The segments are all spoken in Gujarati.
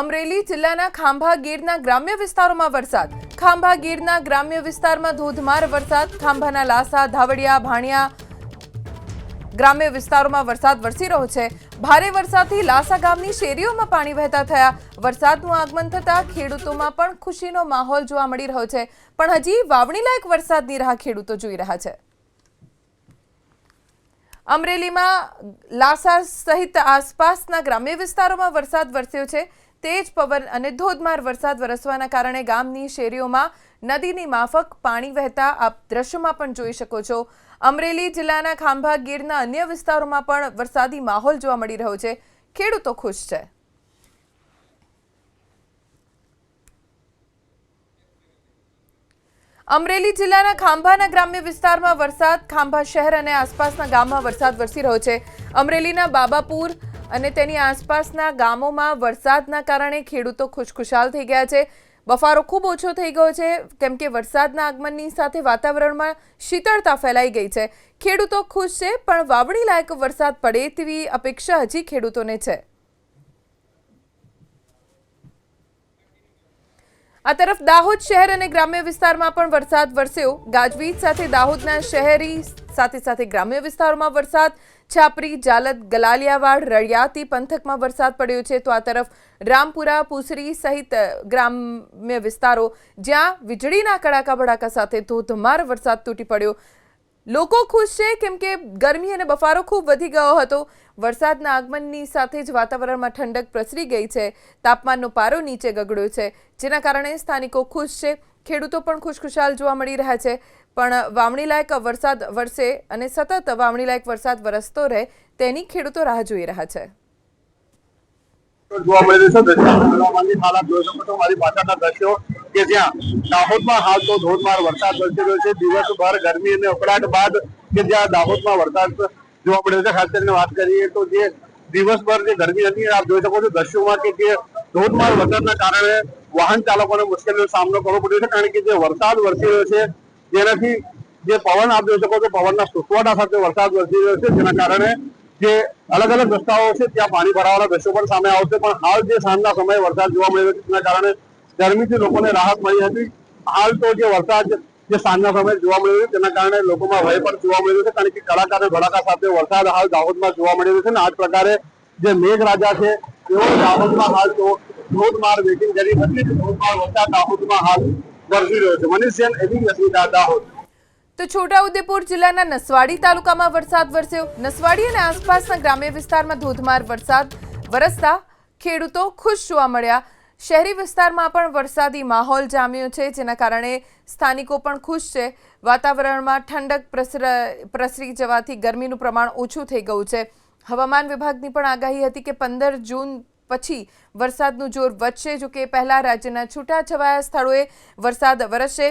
અમરેલી જિલ્લાના ખાંભા ગીરના ગ્રામ્ય વિસ્તારોમાં વરસાદ. ખાંભા ગીરના ગ્રામ્ય વિસ્તારમાં ધોધમાર વરસાદ. ખાંભાના લાસા, ધાવડિયા, ભાણિયા ગ્રામ્ય વિસ્તારોમાં વરસાદ વરસી રહ્યો છે. ભારે વરસાદથી લાસા ગામની શેરીઓમાં પાણી વહેતા થયા. વરસાદનું આગમન થતાં ખેડૂતોમાં પણ ખુશીનો માહોલ જોવા મળી રહ્યો છે. પણ હજી વાવણી લાયક વરસાદની રાહ ખેડૂતો જોઈ રહ્યા છે. અમરેલીમાં લાસા સહિત આસપાસના ગ્રામ્ય વિસ્તારોમાં વરસાદ વરસ્યો છે. તેજ પવન અને ધોધમાર વરસાદ વરસવાના કારણે ગામની શેરીઓમાં નદીની માફક પાણી વહેતા આપ દ્રશ્યમાં પણ જોઈ શકો છો. અમરેલી જિલ્લાના ખાંભા ગીરના અન્ય વિસ્તારોમાં પણ વરસાદી માહોલ જોવા મળી રહ્યો છે. ખેડૂતો ખુશ છે. અમરેલી જિલ્લાના ખાંભાના ગ્રામ્ય વિસ્તારમાં વરસાદ, ખાંભા શહેર અને આસપાસના ગામમાં વરસાદ વરસી રહ્યો છે. અમરેલીના બાબાપુર અને તેની આસપાસના ગામોમાં વરસાદના કારણે ખેડૂતો ખુશખુશાલ થઈ ગયા છે. બફારો ખૂબ ઓછો થઈ ગયો છે, કેમ કે વરસાદના આગમનની સાથે વાતાવરણમાં શીતળતા ફેલાઈ ગઈ છે. ખેડૂતો ખુશ છે, પણ વાવણી લાયક વરસાદ પડે તેવી અપેક્ષા હજી ખેડૂતોને છે. આ તરફ દાહોદ શહેર અને ગ્રામ્ય વિસ્તારમાં પણ વરસાદ વરસ્યો. ગાજવીજ સાથે દાહોદના શહેરી સાથે સાથે ગ્રામ્ય વિસ્તારોમાં વરસાદ. છાપરી, જાલદ, ગલાલિયાવાડ, રળિયાતી પંથકમાં વરસાદ પડ્યો છે. તો આ તરફ રામપુરા, પુસરી સહિત ગ્રામ્ય વિસ્તારો જ્યાં વીજળીના કડાકા ભડાકા સાથે ધોધમાર વરસાદ તૂટી પડ્યો. લોકો ખુશ છે કેમ કે ગરમી અને બફારો ખૂબ વધી ગયો હતો. વરસાદના આગમનની સાથે જ વાતાવરણમાં ઠંડક પ્રસરી ગઈ છે. તાપમાનનો પારો નીચે ગગડ્યો છે, જેના કારણે સ્થાનિકો ખુશ છે. ખેડૂતો પણ ખુશખુશાલ જોવા મળી રહ્યા છે. પણ વાવણીલાયક વરસાદ વરસે અને સતત વાવણીલાયક વરસાદ વરસતો રહે તેની ખેડૂતો રાહ જોઈ રહ્યા છે. જોવા મળી રહ્યું છે. કે જ્યાં દાહોદમાં હાલ તો ધોધમાર વરસાદ વરસી રહ્યો છે. દિવસભર ગરમી અને ઉકળાટ બાદ કે જ્યાં દાહોદમાં વરસાદ જોવા મળ્યો છે, ખાસ કરીને વાત કરીએ તો જે દિવસભર જે ગરમી હતી, આપ જોઈ શકો છો દ્રશ્યોમાં કે જે ધોધમાર વરસાદના કારણે વાહન ચાલકોને મુશ્કેલીનો સામનો કરવો પડ્યો છે, કારણ કે જે વરસાદ વરસી રહ્યો છે, જેનાથી જે પવન, આપ જોઈ શકો છો પવનના સુસવાટા સાથે વરસાદ વરસી રહ્યો છે, જેના કારણે જે અલગ અલગ રસ્તાઓ છે, ત્યાં પાણી ભરાવાના દ્રશ્યો પણ સામે આવશે. પણ હાલ જે સાંજના સમયે વરસાદ જોવા મળી છે, તેના કારણે ગરમીથી લોકોને રાહત મળી હતી. હાલ તો જે વરસાદ જે સાંજના સમયે જોવા મળ્યો તેના કારણે લોકોમાં ભય પણ જોવા મળ્યો છે, કારણ કે કડાકા અને ભડાકા સાથે વરસાદ હાલ દાહોદમાં જોવા મળી રહ્યો છે અને આ પ્રકારે જે મેઘરાજા છે, તેઓ દાહોદમાં હાલ તો ધોધમાર વેટિંગ કરી હતી ધોધમાર વરસાદ દાહોદમાં હાલ વરસી રહ્યો છે. મનીષ જૈન એવી અસ્મિતા, દાહોદ. તો છોટાઉદેપુર જિલ્લાના નસવાડી તાલુકામાં વરસાદ વરસ્યો. નસવાડી અને આસપાસના ગ્રામ્ય વિસ્તારમાં ધોધમાર વરસાદ વરસતા ખેડૂતો ખુશ જોવા મળ્યા. શહેરી વિસ્તારમાં પણ વરસાદી માહોલ જામ્યો છે, જેના કારણે સ્થાનિકો પણ ખુશ છે. વાતાવરણમાં ઠંડક પ્રસર, પ્રસરી જવાથી ગરમીનું પ્રમાણ ઓછું થઈ ગયું છે. હવામાન વિભાગની પણ આગાહી હતી કે પંદર જૂન પછી વરસાદનું જોર વધશે, જો કે પહેલાં રાજ્યના છૂટાછવાયા સ્થળોએ વરસાદ વરસશે.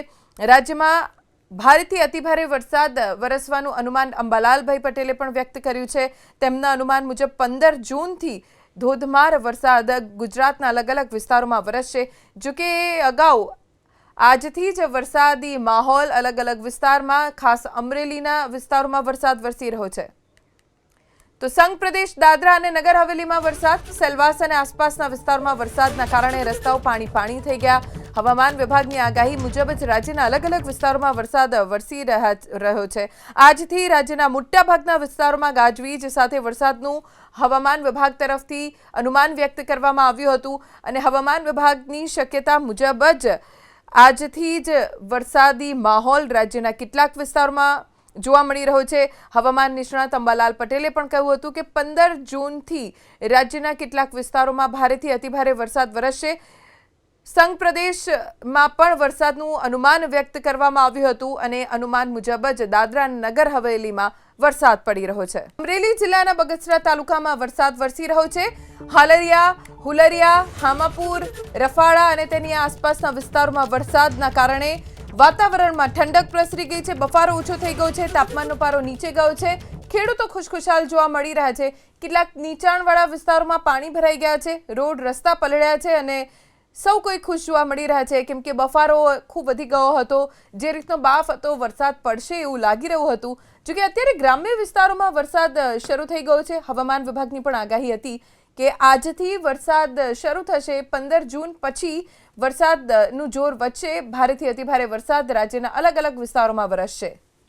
રાજ્યમાં ભારેથી અતિભારે વરસાદ વરસવાનું અનુમાન અંબાલાલભાઈ પટેલે પણ વ્યક્ત કર્યું છે. તેમના અનુમાન મુજબ પંદર જૂનથી ધોધમાર વરસાદ ગુજરાતના અલગ અલગ વિસ્તારોમાં વરસશે. જો કે અગાઉ આજથી જ વરસાદી માહોલ અલગ અલગ વિસ્તારમાં, ખાસ અમરેલીના વિસ્તારોમાં વરસાદ વરસી રહ્યો છે. તો સંઘ પ્રદેશ દાદરા અને નગર હવેલીમાં વરસાદ, સેલવાસ અને આસપાસના વિસ્તારોમાં વરસાદના કારણે રસ્તાઓ પાણી પાણી થઈ ગયા. હવામાન વિભાગની આગાહી મુજબ જ રાજ્યના અલગ અલગ વિસ્તારોમાં વરસાદ વરસી રહ્યા છે. આજથી રાજ્યના મોટાભાગના વિસ્તારોમાં ગાજવીજ સાથે વરસાદનું હવામાન વિભાગ તરફથી અનુમાન વ્યક્ત કરવામાં આવ્યું હતું અને હવામાન વિભાગની શક્યતા મુજબ જ આજથી જ વરસાદી માહોલ રાજ્યના કેટલાક વિસ્તારોમાં જોવા મળી રહ્યો છે. હવામાન નિષ્ણાત અંબાલાલ પટેલે પણ કહ્યું હતું કે પંદર જૂનથી રાજ્યના કેટલાક વિસ્તારોમાં ભારેથી અતિભારે વરસાદ વરસશે. સંઘ પ્રદેશમાં પણ વરસાદનું અનુમાન વ્યક્ત કરવામાં આવ્યું હતું અને અનુમાન મુજબ જ દાદરા નગર હવેલીમાં વરસાદ પડી રહ્યો છે. અમરેલી જિલ્લાના બગસરા તાલુકામાં વરસાદ વરસી રહ્યો છે. હાલરિયા, હુલરિયા, હામાપુર, રફાળા અને તેની આસપાસના વિસ્તારોમાં વરસાદના કારણે વાતાવરણમાં ઠંડક પ્રસરી ગઈ છે. બફારો ઓછો થઈ ગયો છે. તાપમાનનો પારો નીચે ગયો છે. ખેડૂતો ખુશખુશાલ જોવા મળી રહ્યા છે. કેટલાક નીચાણવાળા વિસ્તારોમાં પાણી ભરાઈ ગયા છે. રોડ રસ્તા પલળ્યા છે અને સૌ કોઈ ખુશ જોવા મળી રહ્યા છે. કેમ કે બફારો ખૂબ વધી ગયો હતો. જે રીતનો બાફ હતો, વરસાદ પડશે એવું લાગી રહ્યું હતું. જો કે અત્યારે ગ્રામ્ય વિસ્તારોમાં વરસાદ શરૂ થઈ ગયો છે. હવામાન વિભાગની પણ આગાહી હતી કે આજથી વરસાદ શરૂ થશે. પંદર જૂન પછી વરસાદનું જોર વચ્ચે ભારેથી અતિભારે વરસાદ રાજ્યના અલગ અલગ વિસ્તારોમાં વરસશે.